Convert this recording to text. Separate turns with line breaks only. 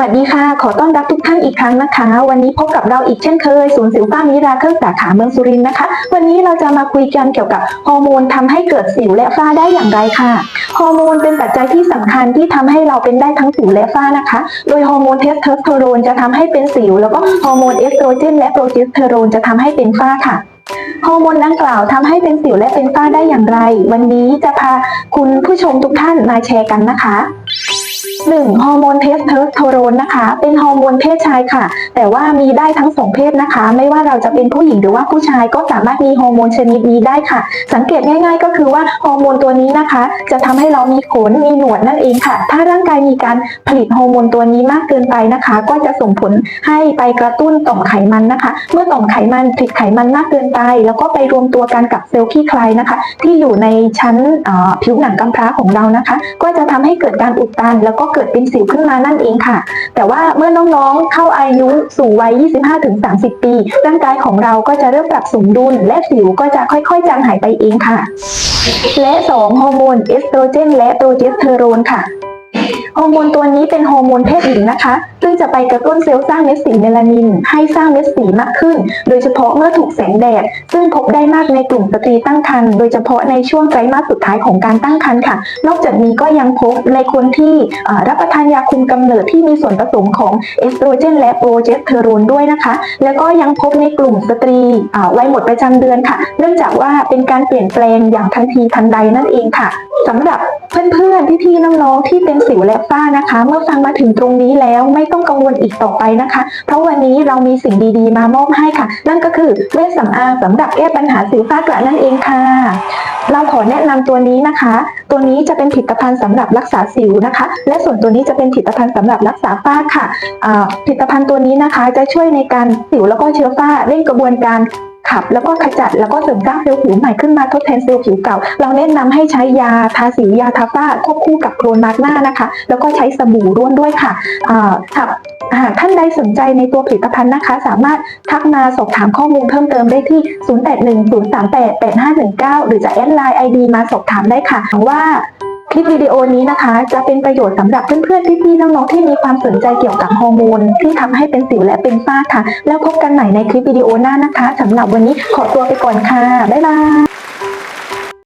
วัสดีค่ะ ขอต้อนรับทุกท่านอีกครั้งนะคะ วันนี้พบกับเราอีกเช่นเคย ศูนย์สิวฟ้ามิราเคิลสาขาเมืองสุรินทร์นะคะ วันนี้เราจะมาคุยกันเกี่ยวกับฮอร์โมนทำให้เกิดสิวและฝ้าได้อย่างไรค่ะ ฮอร์โมนเป็นปัจจัยที่สำคัญที่ทำให้เราเป็นได้ทั้งสิวและฝ้านะคะ โดยฮอร์โมนเทสโทสเตอโรนจะทำให้เป็นสิว แล้วก็ฮอร์โมนเอสโตรเจนและโปรเจสเตอโรนจะทำให้เป็นฝ้าค่ะฮอร์โมนดังกล่าวทำให้เป็นสิวและเป็นฝ้าได้อย่างไร วันนี้จะพาคุณผู้ชมทุกท่านมาแชร์กันนะคะ 1. ฮอร์โมนเทสโทสเตอโรนนะคะ เป็นฮอร์โมนเพศชายค่ะ แต่ว่ามีได้ทั้งสองเพศนะคะ ไม่ว่าเราจะเป็นผู้หญิงหรือว่าผู้ชายก็สามารถมีฮอร์โมนชนิดนี้ได้ค่ะ สังเกตง่าย ๆ ก็คือว่าฮอร์โมนตัวนี้นะคะ จะทำให้เรามีขนมีหนวดนั่นเองค่ะ ถ้าร่างกายมีการผลิตฮอร์โมนตัวนี้มากเกินไปนะคะ ก็จะส่งผลให้ไปกระตุ้นต่อมไขมันนะคะ เมื่อต่อมไขมันผลิตไขมันมากเกินไป แล้วก็ไปรวมตัวกันกับเซลล์ขี้ใครนะคะ ที่อยู่ในชั้นผิวหนังกำพร้าของเรานะคะ ก็จะทำให้เกิดการอุดตันแล้วก็เกิดเป็นสิวขึ้นมานั่นเองค่ะ แต่ว่าเมื่อน้องๆ เข้าอายุสู่วัย 25-30 ปี ร่างกายของเราก็จะเริ่มปรับสมดุล และสิวก็จะค่อยๆ จางหายไปเองค่ะ และ 2 ฮอร์โมนเอสโตรเจนและโปรเจสเตอโรนค่ะ ฮอร์โมนตัวนี้เป็นฮอร์โมนเพศหญิงนะคะ ซึ่งจะไปกระตุ้นเซลล์สร้างเม็ดสีเมลานิน ให้สร้างเม็ดสีมากขึ้น โดยเฉพาะเมื่อถูกแสงแดด ซึ่งพบได้มากในกลุ่มสตรีตั้งครรภ์ โดยเฉพาะในช่วงไตรมาสสุดท้ายของการตั้งครรภ์ค่ะ นอกจากนี้ก็ยังพบในคนที่รับประทานยาคุมกำเนิดที่มีส่วนผสมของเอสโตรเจนและโปรเจสเตอโรนด้วยนะคะ แล้วก็ยังพบในกลุ่มสตรีวัยหมดประจำเดือนค่ะ เนื่องจากว่าเป็นการเปลี่ยนแปลงอย่างทันทีทันใดนั่นเองค่ะสำหรับ เพื่อนๆ พี่ๆ น้องๆ ที่เป็นสิวและฝ้านะคะ เมื่อฟังมาถึงตรงนี้แล้วไม่ต้องกังวลอีกต่อไปนะคะ เพราะวันนี้เรามีสิ่งดีๆ มามอบให้ค่ะ นั่นก็คือเวชสำอางสำหรับแก้ปัญหาสิวฝ้ากระนั่นเองค่ะ เราขอแนะนำตัวนี้นะคะ ตัวนี้จะเป็นผลิตภัณฑ์สำหรับรักษาสิวนะคะ และส่วนตัวนี้จะเป็นผลิตภัณฑ์สำหรับรักษาฝ้าค่ะผลิตภัณฑ์ตัวนี้นะคะ จะช่วยในการสิวแล้วก็เชื้อฝ้าเร่งกระบวนการ ขับ แล้วก็ขจัดแล้วก็เสริมสร้างเซลล์ผิวใหม่ขึ้นมาทดแทนเซลล์ผิวเก่า เราแนะนำให้ใช้ยาทาสิวยาทาฝ้าควบคู่กับโคลนมาร์กหน้านะคะ แล้วก็ใช้สบู่ร่วมด้วยค่ะอ่าหากท่านใดสนใจในตัวผลิตภัณฑ์นะคะ สามารถทักมาสอบถามข้อมูลเพิ่มเติมได้ที่ 0810388519 หรือจะแอดไลน์ ID มาสอบถามได้ค่ะหวังว่า คลิปวิดีโอนี้นะคะ จะเป็นประโยชน์สำหรับเพื่อนๆพี่ๆน้องๆที่มีความสนใจเกี่ยวกับฮอร์โมนที่ทำให้เป็นสิวและเป็นฝ้าค่ะ แล้วพบกันใหม่ในคลิปวิดีโอหน้านะคะสำหรับวันนี้ขอตัวไปก่อนค่ะ บ๊ายบาย